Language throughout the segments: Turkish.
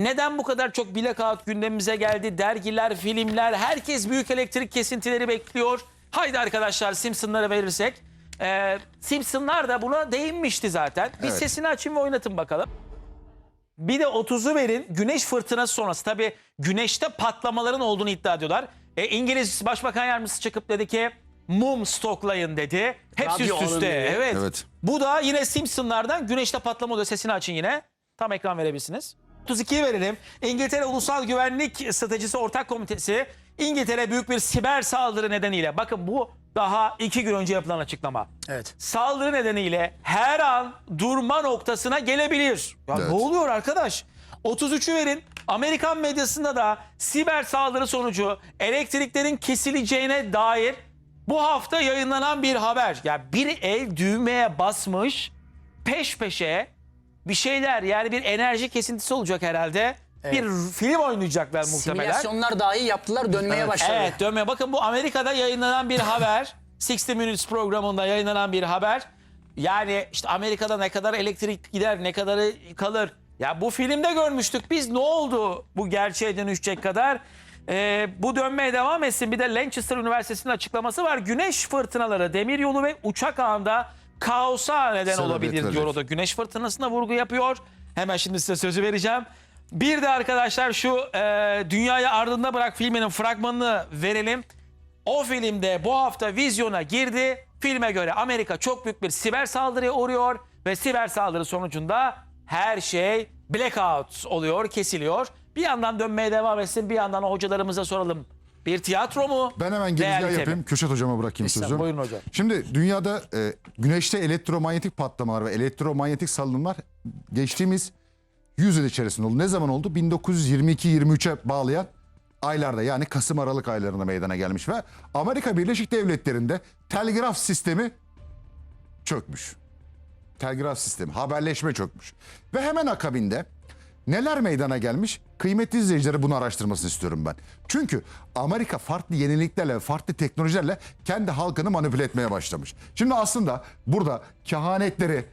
Neden bu kadar çok blackout gündemimize geldi? Dergiler, filmler, herkes büyük elektrik kesintileri bekliyor. Haydi arkadaşlar Simpsonlara verirsek. Ee, Simpsonlar da buna değinmişti zaten. Bir Evet. sesini açın ve oynatın bakalım. Bir de 30'u verin güneş fırtınası sonrası. Tabii güneşte patlamaların olduğunu iddia ediyorlar. E, İngiliz Başbakan Yardımcısı çıkıp dedi ki mum stoklayın dedi. Hepsi Radyo üst alın üste. Evet. Evet. Bu da yine Simpsonlardan güneşte patlama oluyor. Sesini açın yine. Tam ekran verebilirsiniz. 32'yi verelim. İngiltere Ulusal Güvenlik Stratejisi Ortak Komitesi İngiltere büyük bir siber saldırı nedeniyle bakın bu daha iki gün önce yapılan açıklama. Evet. Saldırı nedeniyle her an durma noktasına gelebilir. Ya Evet. ne oluyor arkadaş? 33'ü verin. Amerikan medyasında da siber saldırı sonucu elektriklerin kesileceğine dair bu hafta yayınlanan bir haber. Ya bir el düğmeye basmış peş peşe bir şeyler yani bir enerji kesintisi olacak herhalde. Bir film oynayacaklar muhtemelen. Simülasyonlar dahi yaptılar dönmeye başladı. Evet dönmeye. Bakın bu Amerika'da yayınlanan bir haber. 60 Minutes programında yayınlanan bir haber. Yani işte Amerika'da ne kadar elektrik gider, ne kadarı kalır. Ya bu filmde görmüştük biz ne oldu bu gerçeğe dönüşecek kadar. Ee, bu dönmeye devam etsin. Bir de Lancaster Üniversitesi'nin açıklaması var. Güneş fırtınaları demiryolu ve uçak ağında kaosa neden Sebebiyet olabilir diyor o da. Güneş fırtınasına vurgu yapıyor. Hemen şimdi size sözü vereceğim. Bir de arkadaşlar şu e, Dünyayı Ardında Bırak filminin fragmanını verelim. O filmde bu hafta vizyona girdi. Filme göre Amerika çok büyük bir siber saldırıya uğruyor ve siber saldırı sonucunda her şey blackout oluyor, kesiliyor. Bir yandan dönmeye devam etsin, bir yandan o hocalarımıza soralım. Bir tiyatro mu? Ben hemen Değerli girizgah tabii. yapayım. Kürşat hocama bırakayım sözü. buyurun hocam. Şimdi dünyada e, güneşte elektromanyetik patlamalar ve elektromanyetik salınımlar geçtiğimiz 100 yıl içerisinde oldu. Ne zaman oldu? 1922-23'e bağlayan aylarda yani Kasım Aralık aylarında meydana gelmiş ve Amerika Birleşik Devletleri'nde telgraf sistemi çökmüş. Telgraf sistemi, haberleşme çökmüş. Ve hemen akabinde neler meydana gelmiş? Kıymetli izleyicileri bunu araştırmasını istiyorum ben. Çünkü Amerika farklı yeniliklerle, farklı teknolojilerle kendi halkını manipüle etmeye başlamış. Şimdi aslında burada kehanetleri,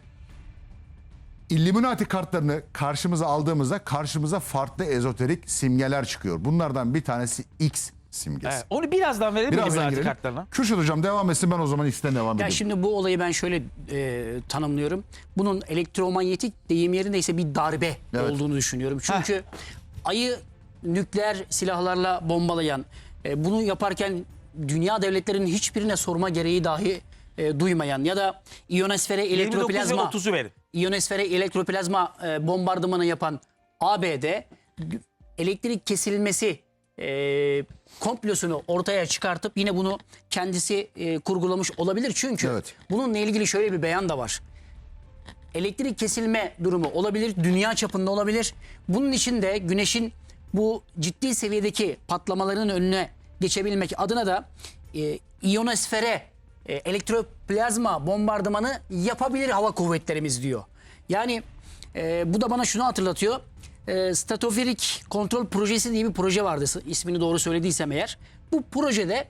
Illuminati kartlarını karşımıza aldığımızda karşımıza farklı ezoterik simgeler çıkıyor. Bunlardan bir tanesi X simgesi. Evet, onu birazdan verelim mi Birazdan Illuminati girelim. kartlarına? Kürşat hocam devam etsin ben o zaman X'ten devam Ya edeyim. şimdi bu olayı ben şöyle e, tanımlıyorum. Bunun elektromanyetik deyim yerindeyse bir darbe Evet. olduğunu düşünüyorum. Çünkü ayı nükleer silahlarla bombalayan, e, bunu yaparken dünya devletlerinin hiçbirine sorma gereği dahi e, duymayan ya da iyonosfere 29 ve elektroplazma 30'u verin. iyonosfere elektroplazma e, bombardımanı yapan ABD elektrik kesilmesi e, komplosunu ortaya çıkartıp yine bunu kendisi e, kurgulamış olabilir. Çünkü Evet. bununla ilgili şöyle bir beyan da var. Elektrik kesilme durumu olabilir, dünya çapında olabilir. Bunun için de güneşin bu ciddi seviyedeki patlamaların önüne geçebilmek adına da e, iyonosfere e, elektroplazma bombardımanı yapabilir hava kuvvetlerimiz diyor. Yani e, bu da bana şunu hatırlatıyor. E, Stratosferik Kontrol Projesi diye bir proje vardı ismini doğru söylediysem eğer. Bu projede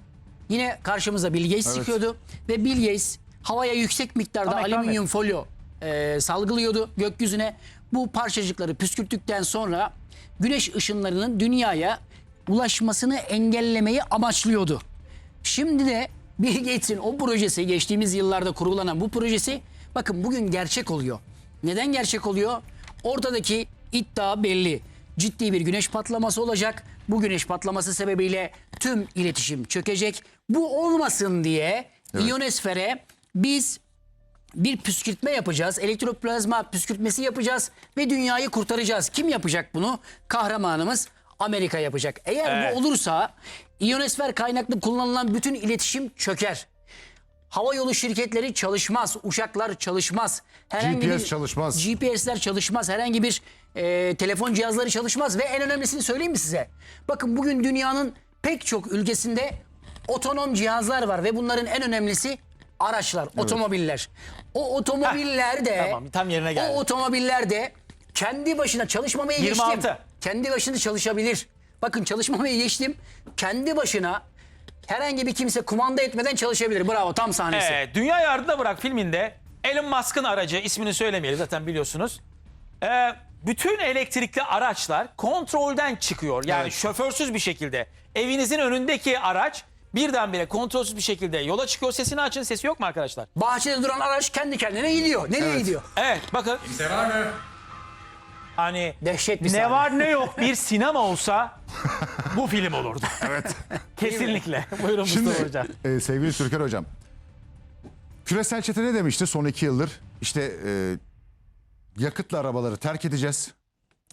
yine karşımıza Bill Gates çıkıyordu ve Bill Gates havaya yüksek miktarda ekran alüminyum folyo e, salgılıyordu gökyüzüne. Bu parçacıkları püskürttükten sonra güneş ışınlarının dünyaya ulaşmasını engellemeyi amaçlıyordu. Şimdi de Bill Gates'in o projesi geçtiğimiz yıllarda kurgulanan bu projesi bakın bugün gerçek oluyor. Neden gerçek oluyor? Ortadaki iddia belli. Ciddi bir güneş patlaması olacak. Bu güneş patlaması sebebiyle tüm iletişim çökecek. Bu olmasın diye iyonosfere biz bir püskürtme yapacağız. Elektroplazma püskürtmesi yapacağız ve dünyayı kurtaracağız. Kim yapacak bunu? Kahramanımız Amerika yapacak. Eğer Evet. bu olursa iyonosfer kaynaklı kullanılan bütün iletişim çöker. Hava yolu şirketleri çalışmaz, uçaklar çalışmaz. GPS çalışmaz. GPS'ler çalışmaz. Herhangi bir e, telefon cihazları çalışmaz ve en önemlisini söyleyeyim mi size? Bakın bugün dünyanın pek çok ülkesinde otonom cihazlar var ve bunların en önemlisi araçlar, otomobiller. O otomobiller de Tamam, tam yerine geldi. O otomobiller de kendi başına çalışmamaya 26. geçtim. Kendi başına çalışabilir. Bakın çalışmamaya geçtim. Kendi başına herhangi bir kimse kumanda etmeden çalışabilir. Bravo tam sahnesi. Ee, Dünya Yardımda Bırak filminde Elon Musk'ın aracı ismini söylemeyelim zaten biliyorsunuz. Ee, bütün elektrikli araçlar kontrolden çıkıyor. Yani Evet. şoförsüz bir şekilde evinizin önündeki araç birdenbire kontrolsüz bir şekilde yola çıkıyor. Sesini açın. Sesi yok mu arkadaşlar? Bahçede duran araç kendi kendine gidiyor. Nereye Evet. gidiyor? Evet bakın. Kimse var mı? Hani Dehşet bir ne sahne. var ne yok bir sinema olsa bu film olurdu. Evet. Kesinlikle. Buyurun Şimdi Mustafa Hocam. e, sevgili Türker Hocam. Küresel çete ne demişti son iki yıldır? İşte e, yakıtlı arabaları terk edeceğiz.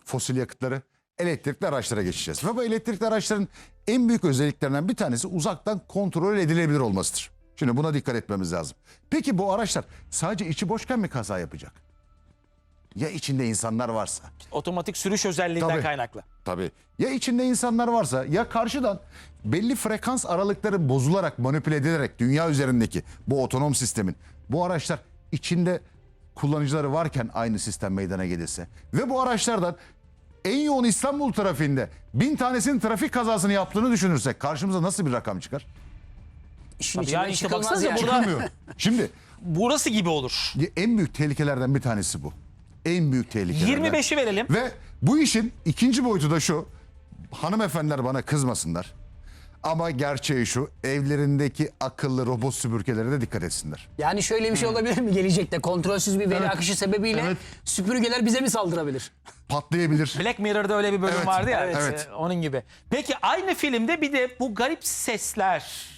Fosil yakıtları. Elektrikli araçlara geçeceğiz. Ve bu elektrikli araçların en büyük özelliklerinden bir tanesi uzaktan kontrol edilebilir olmasıdır. Şimdi buna dikkat etmemiz lazım. Peki bu araçlar sadece içi boşken mi kaza yapacak? Ya içinde insanlar varsa? Otomatik sürüş özelliğinden Tabii. kaynaklı. Tabii. Ya içinde insanlar varsa ya karşıdan belli frekans aralıkları bozularak manipüle edilerek dünya üzerindeki bu otonom sistemin bu araçlar içinde kullanıcıları varken aynı sistem meydana gelirse ve bu araçlardan en yoğun İstanbul trafiğinde bin tanesinin trafik kazasını yaptığını düşünürsek karşımıza nasıl bir rakam çıkar? İşin Tabii içinden yani işte çıkılmaz baksanıza yani. burada- Çıkılmıyor. Şimdi Burası gibi olur. en büyük tehlikelerden bir tanesi bu. En büyük tehlikelerden. 25'i verelim. Ve bu işin ikinci boyutu da şu. Hanımefendiler bana kızmasınlar. Ama gerçeği şu. Evlerindeki akıllı robot süpürgelere de dikkat etsinler. Yani şöyle bir şey olabilir mi gelecekte? Kontrolsüz bir veri akışı sebebiyle Evet. süpürgeler bize mi saldırabilir? Patlayabilir. Black Mirror'da öyle bir bölüm Evet, vardı ya. evet. e, Onun gibi. Peki aynı filmde bir de bu garip sesler.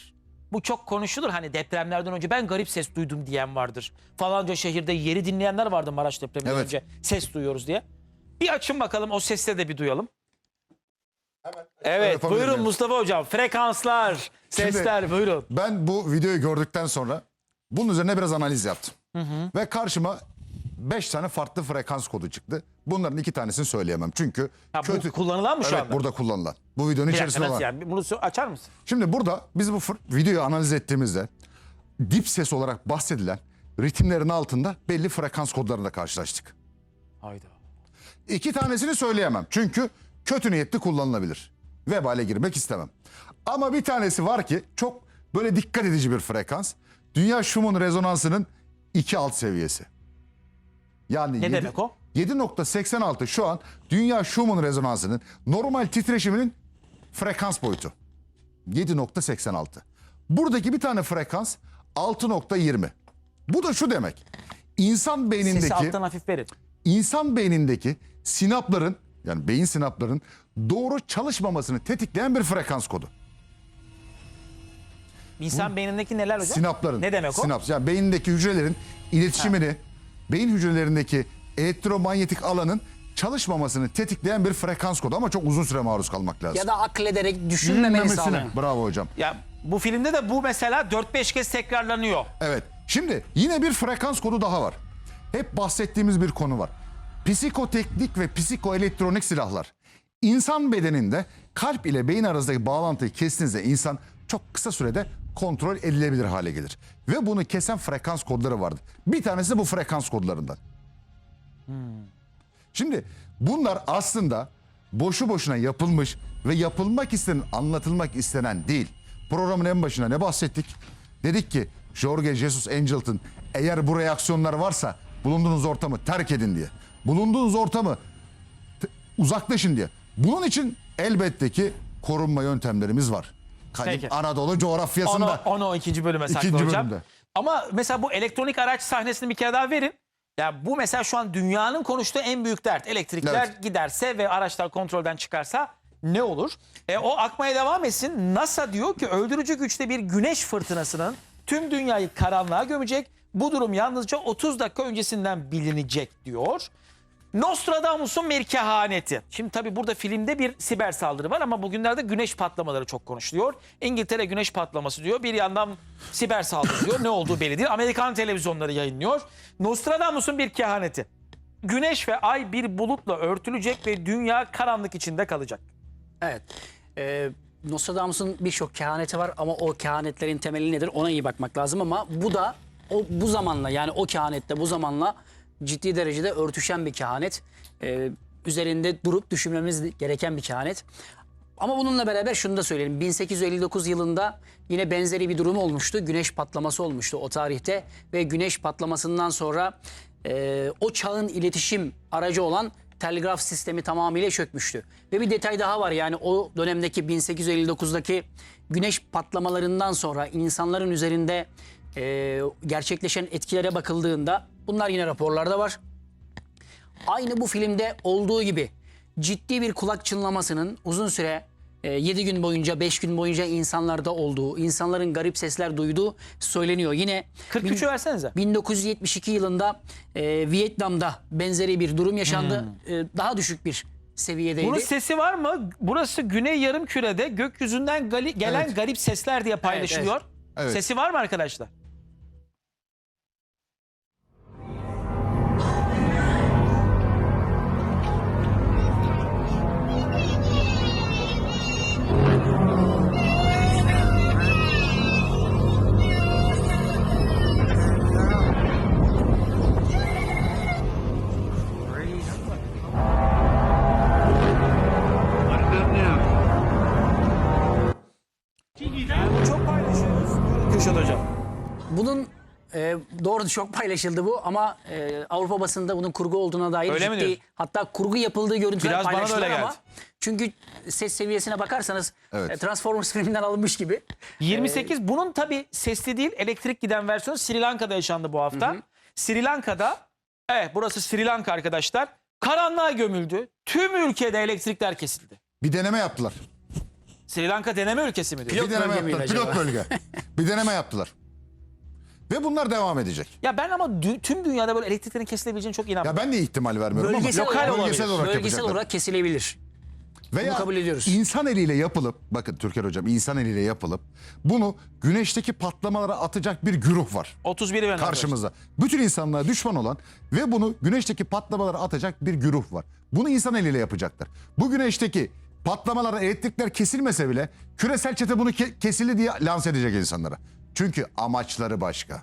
Bu çok konuşulur hani depremlerden önce ben garip ses duydum diyen vardır. Falanca şehirde yeri dinleyenler vardı Maraş depreminden Evet. önce ses duyuyoruz diye. Bir açın bakalım o sesleri de bir duyalım. Evet yapabilirim buyurun. Mustafa Hocam frekanslar, Şimdi- sesler buyurun. Ben bu videoyu gördükten sonra bunun üzerine biraz analiz yaptım. Ve karşıma 5 tane farklı frekans kodu çıktı. Bunların iki tanesini söyleyemem. Çünkü Ha, bu kötü... kullanılan mı şu evet, anda? burada kullanılan. Bu videonun Bir dakika, içerisinde nasıl olan. yani? Bunu sö- açar mısın? Şimdi burada biz bu fır- videoyu analiz ettiğimizde dip ses olarak bahsedilen ritimlerin altında belli frekans kodlarıyla karşılaştık. Hayda. İki tanesini söyleyemem. Çünkü kötü niyetli kullanılabilir. Vebale girmek istemem. Ama bir tanesi var ki çok böyle dikkat edici bir frekans. Dünya Schumann rezonansının iki alt seviyesi. Yani Ne yedi- demek o? 7.86 şu an Dünya Schumann rezonansının normal titreşiminin frekans boyutu. 7.86. Buradaki bir tane frekans 6.20. Bu da şu demek. İnsan Sesi beynindeki alttan hafif verin. insan beynindeki sinapların yani beyin sinapların doğru çalışmamasını tetikleyen bir frekans kodu. İnsan beynindeki neler hocam? Sinapların. Ne demek o? Sinaps. Yani beyindeki hücrelerin iletişimini, beyin hücrelerindeki elektromanyetik alanın çalışmamasını tetikleyen bir frekans kodu ama çok uzun süre maruz kalmak lazım. Ya da aklederek düşünmemeni. Bravo hocam. Ya bu filmde de bu mesela 4-5 kez tekrarlanıyor. Evet. Şimdi yine bir frekans kodu daha var. Hep bahsettiğimiz bir konu var. Psikoteknik ve psikoelektronik silahlar. İnsan bedeninde kalp ile beyin arasındaki bağlantıyı kestiğinizde insan çok kısa sürede kontrol edilebilir hale gelir. Ve bunu kesen frekans kodları vardır. Bir tanesi de bu frekans kodlarından. Şimdi bunlar aslında boşu boşuna yapılmış ve yapılmak istenen, anlatılmak istenen değil. Programın en başına ne bahsettik? Dedik ki Jorge Jesus Angelton eğer bu reaksiyonlar varsa bulunduğunuz ortamı terk edin diye. Bulunduğunuz ortamı uzaklaşın diye. Bunun için elbette ki korunma yöntemlerimiz var. Kadim Peki. Anadolu coğrafyasında. Onu, onu ikinci bölüme İkinci hocam. bölümde. Ama mesela bu elektronik araç sahnesini bir kere daha verin. Ya bu mesela şu an dünyanın konuştuğu en büyük dert. Elektrikler Evet. giderse ve araçlar kontrolden çıkarsa ne olur? E, o akmaya devam etsin. NASA diyor ki öldürücü güçte bir güneş fırtınasının tüm dünyayı karanlığa gömecek. Bu durum yalnızca 30 dakika öncesinden bilinecek diyor. Nostradamus'un bir kehaneti. Şimdi tabii burada filmde bir siber saldırı var ama bugünlerde güneş patlamaları çok konuşuluyor. İngiltere güneş patlaması diyor. Bir yandan siber saldırı diyor. Ne olduğu belli değil. Amerikan televizyonları yayınlıyor. Nostradamus'un bir kehaneti. Güneş ve ay bir bulutla örtülecek ve dünya karanlık içinde kalacak. Evet. Ee, Nostradamus'un birçok kehaneti var ama o kehanetlerin temeli nedir ona iyi bakmak lazım ama bu da o bu zamanla yani o kehanette bu zamanla ciddi derecede örtüşen bir kehanet. Ee, üzerinde durup düşünmemiz gereken bir kehanet. Ama bununla beraber şunu da söyleyelim. 1859 yılında yine benzeri bir durum olmuştu. Güneş patlaması olmuştu o tarihte ve güneş patlamasından sonra e, o çağın iletişim aracı olan telgraf sistemi tamamıyla çökmüştü. Ve bir detay daha var yani o dönemdeki 1859'daki güneş patlamalarından sonra insanların üzerinde e, gerçekleşen etkilere bakıldığında bunlar yine raporlarda var. Aynı bu filmde olduğu gibi ciddi bir kulak çınlamasının uzun süre 7 gün boyunca 5 gün boyunca insanlarda olduğu, insanların garip sesler duyduğu söyleniyor. Yine 43'ü versenize. 1972 yılında e, Vietnam'da benzeri bir durum yaşandı. E, daha düşük bir seviyedeydi. Bunun sesi var mı? Burası Güney Yarımküre'de gökyüzünden gelen Evet. garip sesler diye paylaşılıyor. Evet. Sesi var mı arkadaşlar? Kürşat Hocam. Bunun e, doğru çok paylaşıldı bu ama e, Avrupa basında bunun kurgu olduğuna dair Öyle ciddi hatta kurgu yapıldığı görüntüler Biraz bana da paylaştılar öyle ama geldi. çünkü ses seviyesine bakarsanız Evet. e, Transformers filminden alınmış gibi. 28 bunun tabi sesli değil elektrik giden versiyonu Sri Lanka'da yaşandı bu hafta. Sri Lanka'da evet burası Sri Lanka arkadaşlar karanlığa gömüldü. Tüm ülkede elektrikler kesildi. Bir deneme yaptılar. Sri Lanka deneme ülkesi mi diyor? bir deneme bölge yaptılar. Pilot bölge. bir deneme yaptılar. Ve bunlar devam edecek. Ya ben ama dü- tüm dünyada böyle elektriklerin kesilebileceğine çok inanmıyorum. Ya ben de ihtimal vermiyorum Bölgesel ama lokal olarak, bölgesel olarak bölgesel yapacaklar. olarak kesilebilir. Veya Bunu kabul ediyoruz. insan eliyle yapılıp, bakın Türker Hocam insan eliyle yapılıp bunu güneşteki patlamalara atacak bir güruh var 31'i ben karşımızda. Bütün insanlığa düşman olan ve bunu güneşteki patlamalara atacak bir güruh var. Bunu insan eliyle yapacaklar. Bu güneşteki patlamalara elektrikler kesilmese bile küresel çete bunu ke- kesildi diye lanse edecek insanlara. Çünkü amaçları başka.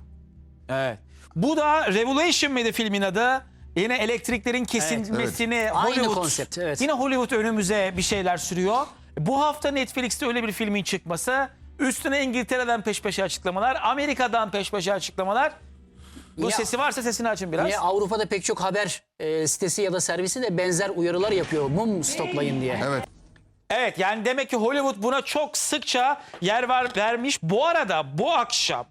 Evet. Bu da Revolution mıydı filmin adı? Yine elektriklerin kesilmesini Aynı Hollywood. konsept, evet. Yine Hollywood önümüze bir şeyler sürüyor. Bu hafta Netflix'te öyle bir filmin çıkması. Üstüne İngiltere'den peş peşe açıklamalar. Amerika'dan peş peşe açıklamalar. Bu Ya- sesi varsa sesini açın biraz. Yine Avrupa'da pek çok haber e, sitesi ya da servisi de benzer uyarılar yapıyor. Mum stoklayın diye. Evet. Evet yani demek ki Hollywood buna çok sıkça yer var, vermiş. Bu arada bu akşam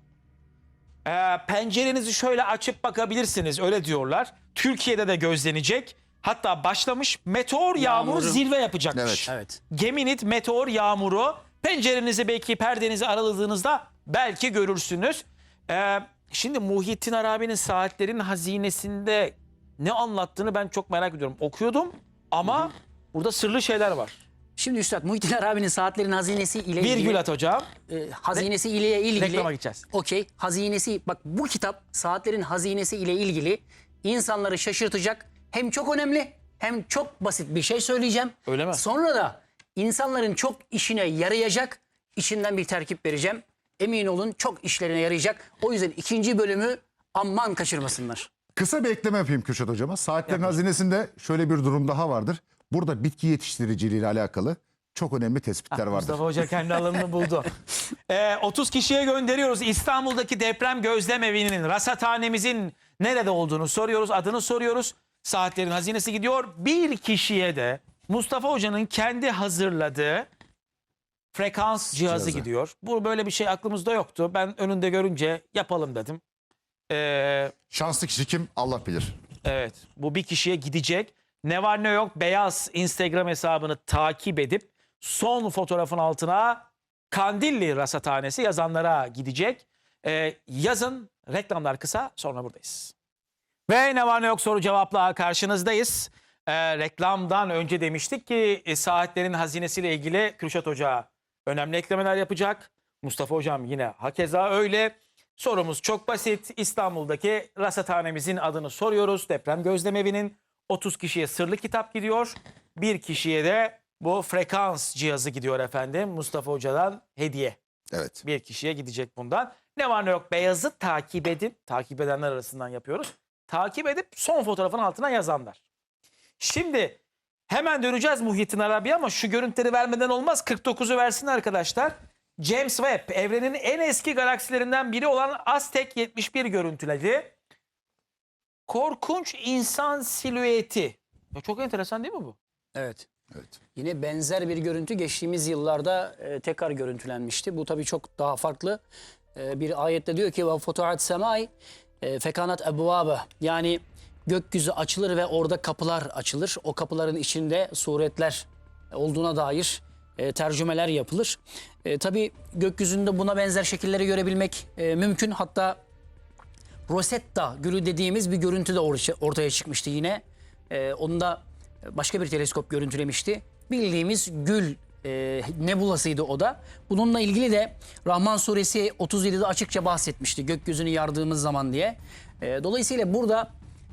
e, pencerenizi şöyle açıp bakabilirsiniz öyle diyorlar. Türkiye'de de gözlenecek. Hatta başlamış meteor yağmuru, Yağmuru. zirve yapacakmış. Evet. Evet. Geminit meteor yağmuru pencerenizi belki perdenizi araladığınızda belki görürsünüz. Ee, şimdi Muhittin Arabi'nin saatlerin hazinesinde ne anlattığını ben çok merak ediyorum. Okuyordum ama burada sırlı şeyler var. Şimdi Üstad Muhittin Arabi'nin Saatlerin Hazinesi ile Virgül ilgili at hocam. e, hazinesi ile ilgili Reklama gideceğiz. Okey. Hazinesi bak bu kitap Saatlerin Hazinesi ile ilgili insanları şaşırtacak. Hem çok önemli hem çok basit bir şey söyleyeceğim. Öyle mi? Sonra da insanların çok işine yarayacak içinden bir terkip vereceğim. Emin olun çok işlerine yarayacak. O yüzden ikinci bölümü aman kaçırmasınlar. Kısa bir ekleme yapayım Kürşat Hocama. Saatlerin hazinesinde şöyle bir durum daha vardır. Burada bitki yetiştiriciliği ile alakalı çok önemli tespitler vardır. Mustafa Hoca kendi alanını buldu. Ee, 30 kişiye gönderiyoruz. İstanbul'daki deprem gözlem evinin, rasathanemizin nerede olduğunu soruyoruz. Adını soruyoruz. Saatlerin hazinesi gidiyor. Bir kişiye de Mustafa Hoca'nın kendi hazırladığı frekans cihazı, Cihazı. gidiyor. Bu böyle bir şey aklımızda yoktu. Ben önünde görünce yapalım dedim. Ee, Şanslı kişi kim Allah bilir. Evet bu bir kişiye gidecek. Ne var ne yok beyaz Instagram hesabını takip edip son fotoğrafın altına Kandilli Rasathanesi yazanlara gidecek. Ee, yazın reklamlar kısa sonra buradayız. Ve ne var ne yok soru cevapla karşınızdayız. Ee, reklamdan önce demiştik ki e, saatlerin hazinesiyle ilgili Kürşat Hoca önemli eklemeler yapacak. Mustafa Hocam yine hakeza öyle. Sorumuz çok basit. İstanbul'daki rasathanemizin adını soruyoruz. Deprem gözlemevinin 30 kişiye sırlı kitap gidiyor. Bir kişiye de bu frekans cihazı gidiyor efendim. Mustafa Hoca'dan hediye. Evet. Bir kişiye gidecek bundan. Ne var ne yok beyazı takip edin. Takip edenler arasından yapıyoruz. Takip edip son fotoğrafın altına yazanlar. Şimdi hemen döneceğiz Muhittin Arabi ama şu görüntüleri vermeden olmaz. 49'u versin arkadaşlar. James Webb evrenin en eski galaksilerinden biri olan Aztek 71 görüntüledi. Korkunç insan silüeti Ya çok enteresan değil mi bu? Evet. Evet. Yine benzer bir görüntü geçtiğimiz yıllarda e, tekrar görüntülenmişti. Bu tabii çok daha farklı. E, bir ayette diyor ki ve fotoğraf semai e, fekanat ebvabe yani gökyüzü açılır ve orada kapılar açılır. O kapıların içinde suretler olduğuna dair e, tercümeler yapılır. E, tabii gökyüzünde buna benzer şekilleri görebilmek e, mümkün. Hatta Rosetta Gölü dediğimiz bir görüntü de ortaya, çıkmıştı yine. Ee, onu da başka bir teleskop görüntülemişti. Bildiğimiz gül e, nebulasıydı o da. Bununla ilgili de Rahman suresi 37'de açıkça bahsetmişti gökyüzünü yardığımız zaman diye. Ee, dolayısıyla burada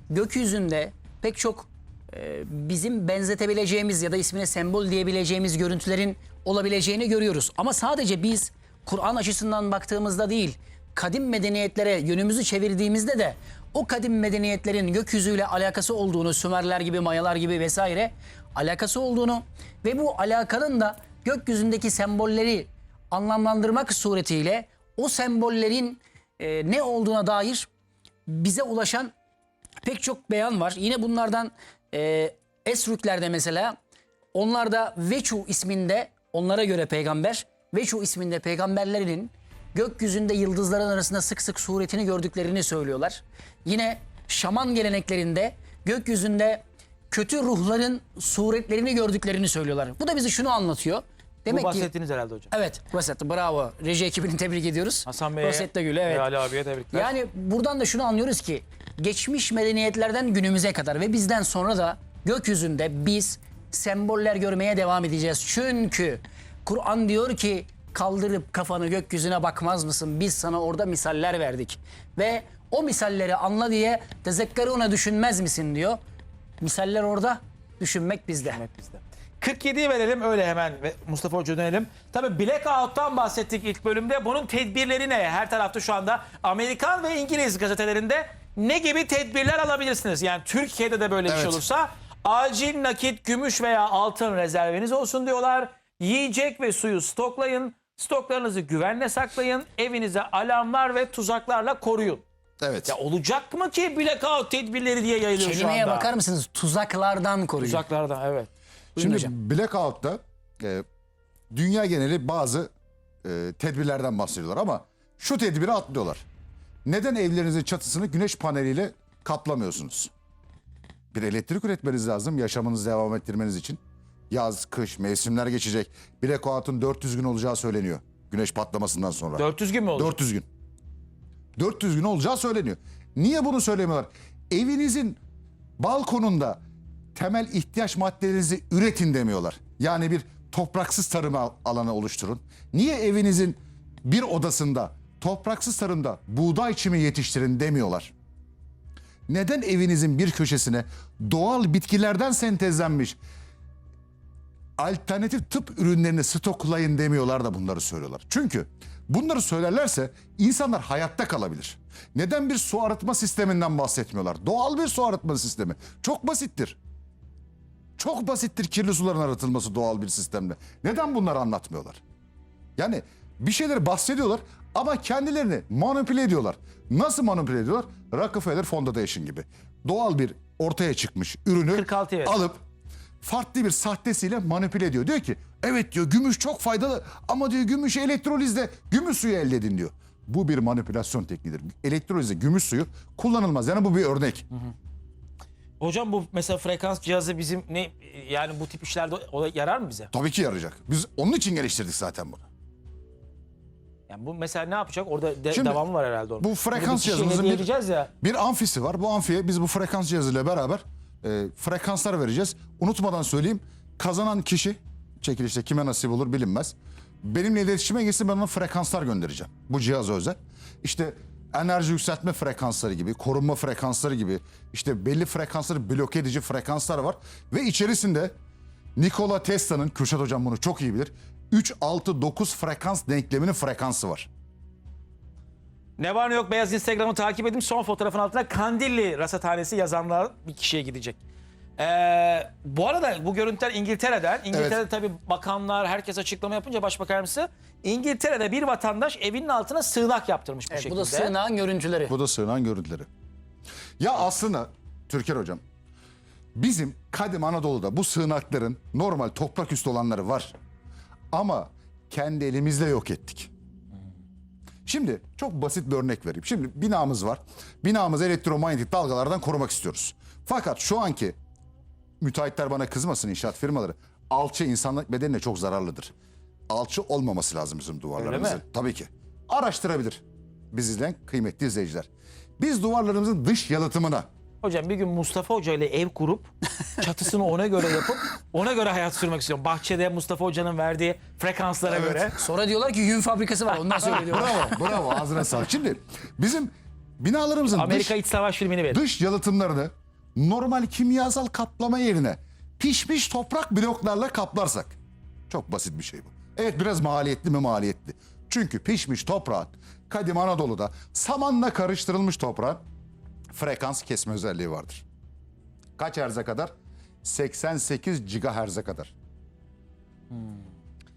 gökyüzünde pek çok e, bizim benzetebileceğimiz ya da ismine sembol diyebileceğimiz görüntülerin olabileceğini görüyoruz. Ama sadece biz Kur'an açısından baktığımızda değil, kadim medeniyetlere yönümüzü çevirdiğimizde de o kadim medeniyetlerin gökyüzüyle alakası olduğunu, Sümerler gibi, Mayalar gibi vesaire alakası olduğunu ve bu alakanın da gökyüzündeki sembolleri anlamlandırmak suretiyle o sembollerin e, ne olduğuna dair bize ulaşan pek çok beyan var. Yine bunlardan e, Esrüklerde mesela onlar da Veçu isminde onlara göre peygamber Veçu isminde peygamberlerinin gökyüzünde yıldızların arasında sık sık suretini gördüklerini söylüyorlar. Yine şaman geleneklerinde gökyüzünde kötü ruhların suretlerini gördüklerini söylüyorlar. Bu da bize şunu anlatıyor. Demek bu ki bahsettiğiniz herhalde hocam. evet Rosetta bravo. Reji ekibini tebrik ediyoruz. Hasan Bey'e Gül'ü evet. ve Ali abiye tebrikler. Yani buradan da şunu anlıyoruz ki geçmiş medeniyetlerden günümüze kadar ve bizden sonra da gökyüzünde biz semboller görmeye devam edeceğiz. Çünkü Kur'an diyor ki kaldırıp kafanı gökyüzüne bakmaz mısın? Biz sana orada misaller verdik. Ve o misalleri anla diye tezekkeruna düşünmez misin diyor. Misaller orada, düşünmek bizde. Hep bizde. 47'yi verelim öyle hemen ve Mustafa Hoca dönelim. Tabii Blackout'tan bahsettik ilk bölümde. Bunun tedbirleri ne? Her tarafta şu anda Amerikan ve İngiliz gazetelerinde ne gibi tedbirler alabilirsiniz? Yani Türkiye'de de böyle bir şey Evet. olursa acil nakit, gümüş veya altın rezerviniz olsun diyorlar. Yiyecek ve suyu stoklayın. Stoklarınızı güvenle saklayın. Evinize alarmlar ve tuzaklarla koruyun. Evet. Ya olacak mı ki blackout tedbirleri diye yayılıyor şu Kelimeye anda? bakar mısınız? Tuzaklardan koruyun. Tuzaklardan evet. Buyurun Şimdi hocam. blackout'ta e, dünya geneli bazı e, tedbirlerden bahsediyorlar ama şu tedbiri atlıyorlar. Neden evlerinizin çatısını güneş paneliyle kaplamıyorsunuz? Bir elektrik üretmeniz lazım yaşamınızı devam ettirmeniz için. Yaz, kış, mevsimler geçecek. Blackout'un 400 gün olacağı söyleniyor. Güneş patlamasından sonra. 400 gün mü olacak? 400 gün. 400 gün olacağı söyleniyor. Niye bunu söylemiyorlar? Evinizin balkonunda temel ihtiyaç maddelerinizi üretin demiyorlar. Yani bir topraksız tarım al- alanı oluşturun. Niye evinizin bir odasında topraksız tarımda buğday çimi yetiştirin demiyorlar. Neden evinizin bir köşesine doğal bitkilerden sentezlenmiş alternatif tıp ürünlerini stoklayın demiyorlar da bunları söylüyorlar. Çünkü bunları söylerlerse insanlar hayatta kalabilir. Neden bir su arıtma sisteminden bahsetmiyorlar? Doğal bir su arıtma sistemi. Çok basittir. Çok basittir kirli suların arıtılması doğal bir sistemle. Neden bunları anlatmıyorlar? Yani bir şeyleri bahsediyorlar ama kendilerini manipüle ediyorlar. Nasıl manipüle ediyorlar? Rockefeller Foundation gibi. Doğal bir ortaya çıkmış ürünü 46 evet. alıp farklı bir sahtesiyle manipüle ediyor. Diyor ki evet diyor gümüş çok faydalı ama diyor gümüşü elektrolizle gümüş suyu elde edin diyor. Bu bir manipülasyon tekniğidir. Elektrolizle gümüş suyu kullanılmaz. Yani bu bir örnek. Hocam bu mesela frekans cihazı bizim ne yani bu tip işlerde yarar mı bize? Tabii ki yarayacak. Biz onun için geliştirdik zaten bunu. Yani bu mesela ne yapacak? Orada de, Şimdi devamı var herhalde onun. bu frekans cihazımızın bir- ya. Bir amfisi var. Bu amfiye biz bu frekans cihazıyla beraber e, frekanslar vereceğiz. Unutmadan söyleyeyim. Kazanan kişi çekilişte kime nasip olur bilinmez. Benimle iletişime geçsin ben ona frekanslar göndereceğim. Bu cihaz özel. İşte enerji yükseltme frekansları gibi, korunma frekansları gibi, işte belli frekansları bloke edici frekanslar var. Ve içerisinde Nikola Tesla'nın, Kürşat Hocam bunu çok iyi bilir, 3, 6, 9 frekans denkleminin frekansı var. Ne var ne yok beyaz Instagram'ı takip edin. Son fotoğrafın altına Kandilli Rasathanesi yazanlar bir kişiye gidecek. Ee, bu arada bu görüntüler İngiltere'den. İngiltere'de Evet. tabii bakanlar herkes açıklama yapınca başbakan yardımcısı İngiltere'de bir vatandaş evinin altına sığınak yaptırmış bu Evet, bu şekilde. da sığınağın görüntüleri. Bu da sığınan görüntüleri. Ya aslında Türker Hocam Bizim kadim Anadolu'da bu sığınakların normal toprak üstü olanları var. Ama kendi elimizle yok ettik. Şimdi çok basit bir örnek vereyim. Şimdi binamız var. Binamızı elektromanyetik dalgalardan korumak istiyoruz. Fakat şu anki müteahhitler bana kızmasın inşaat firmaları. Alçı insanlık bedenine çok zararlıdır. Alçı olmaması lazım bizim duvarlarımızın. Tabii ki. Araştırabilir. Biz izleyen kıymetli izleyiciler. Biz duvarlarımızın dış yalıtımına Hocam bir gün Mustafa Hoca ile ev kurup çatısını ona göre yapıp ona göre hayat sürmek istiyorum. Bahçede Mustafa Hoca'nın verdiği frekanslara göre. Sonra diyorlar ki yün fabrikası var. Ondan sonra diyorlar. Bravo, bravo. Ağzına sağlık. Şimdi bizim binalarımızın Amerika dış, İç Savaş filmini verin. dış yalıtımlarını normal kimyasal kaplama yerine pişmiş toprak bloklarla kaplarsak. Çok basit bir şey bu. Evet biraz maliyetli mi maliyetli. Çünkü pişmiş toprağın kadim Anadolu'da samanla karıştırılmış toprağın frekans kesme özelliği vardır. Kaç herze kadar? 88 gigahertze kadar.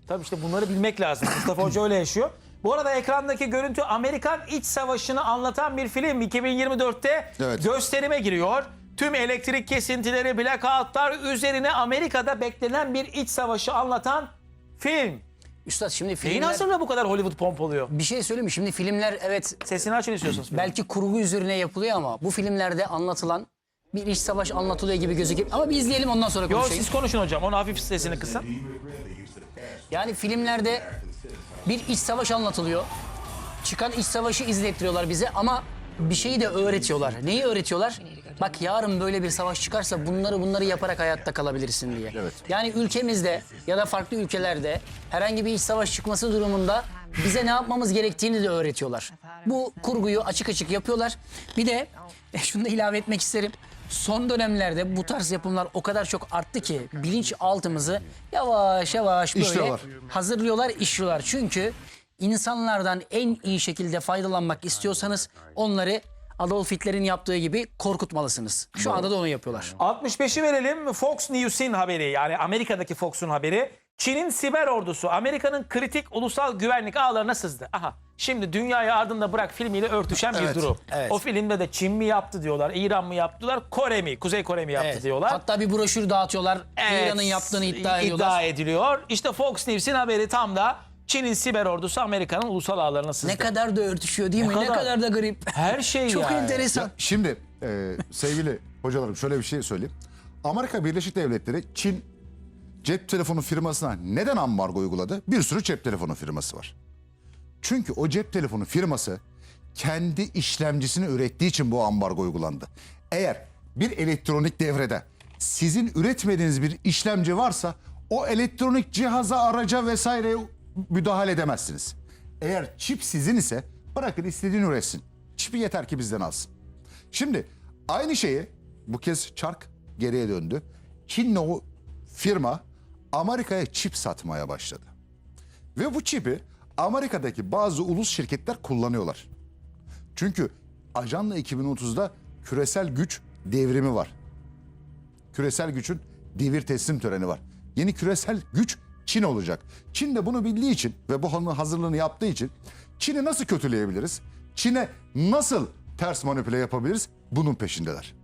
Tabii işte bunları bilmek lazım. Mustafa Hoca öyle yaşıyor. Bu arada ekrandaki görüntü Amerikan İç Savaşı'nı anlatan bir film. 2024'te Evet. gösterime giriyor. Tüm elektrik kesintileri, blackoutlar üzerine Amerika'da beklenen bir iç savaşı anlatan film. Üstad şimdi Neyin filmler... hazırlığı bu kadar Hollywood pompalıyor? Bir şey söyleyeyim mi? Şimdi filmler evet Sesini açın istiyorsanız. belki kurgu üzerine yapılıyor ama bu filmlerde anlatılan bir iç savaş anlatılıyor gibi gözüküyor. Ama bir izleyelim ondan sonra Yo konuşayım. siz konuşun hocam. Onu hafif sesini kısın. Yani filmlerde bir iç savaş anlatılıyor. Çıkan iç savaşı izlettiriyorlar bize ama bir şeyi de öğretiyorlar. Neyi öğretiyorlar? Bak yarın böyle bir savaş çıkarsa bunları bunları yaparak hayatta kalabilirsin diye. Evet. Yani ülkemizde ya da farklı ülkelerde herhangi bir iç savaş çıkması durumunda bize ne yapmamız gerektiğini de öğretiyorlar. Bu kurguyu açık açık yapıyorlar. Bir de e, şunu da ilave etmek isterim. Son dönemlerde bu tarz yapımlar o kadar çok arttı ki bilinçaltımızı yavaş yavaş böyle İşliyorlar. hazırlıyorlar, işliyorlar. Çünkü insanlardan en iyi şekilde faydalanmak istiyorsanız onları Adolf Hitler'in yaptığı gibi korkutmalısınız. Şu anda da onu yapıyorlar. 65'i verelim. Fox News'in haberi yani Amerika'daki Fox'un haberi. Çin'in siber ordusu Amerika'nın kritik ulusal güvenlik ağlarına sızdı. Aha şimdi dünyayı ardında bırak filmiyle örtüşen bir Evet, durum. evet. O filmde de Çin mi yaptı diyorlar, İran mı yaptı diyorlar, Kore mi, Kuzey Kore mi yaptı Evet. diyorlar. Hatta bir broşür dağıtıyorlar. Evet, İran'ın yaptığını iddia ediyorlar. iddia ediliyor. İşte Fox News'in haberi tam da Çin'in siber ordusu Amerika'nın ulusal ağlarına sızdı. Ne kadar da örtüşüyor değil mi? Ne kadar? kadar da garip. Her şey Çok yani. enteresan. Şimdi e, sevgili hocalarım şöyle bir şey söyleyeyim. Amerika Birleşik Devletleri Çin cep telefonu firmasına neden ambargo uyguladı? Bir sürü cep telefonu firması var. Çünkü o cep telefonu firması kendi işlemcisini ürettiği için bu ambargo uygulandı. Eğer bir elektronik devrede sizin üretmediğiniz bir işlemci varsa o elektronik cihaza, araca vesaireye müdahale edemezsiniz. Eğer çip sizin ise bırakın istediğini üretsin. Çipi yeter ki bizden alsın. Şimdi aynı şeyi bu kez çark geriye döndü. Çinli firma Amerika'ya çip satmaya başladı. Ve bu çipi Amerika'daki bazı ulus şirketler kullanıyorlar. Çünkü Ajanla 2030'da küresel güç devrimi var. Küresel gücün devir teslim töreni var. Yeni küresel güç Çin olacak. Çin de bunu bildiği için ve bu hanın hazırlığını yaptığı için Çin'i nasıl kötüleyebiliriz? Çin'e nasıl ters manipüle yapabiliriz? Bunun peşindeler.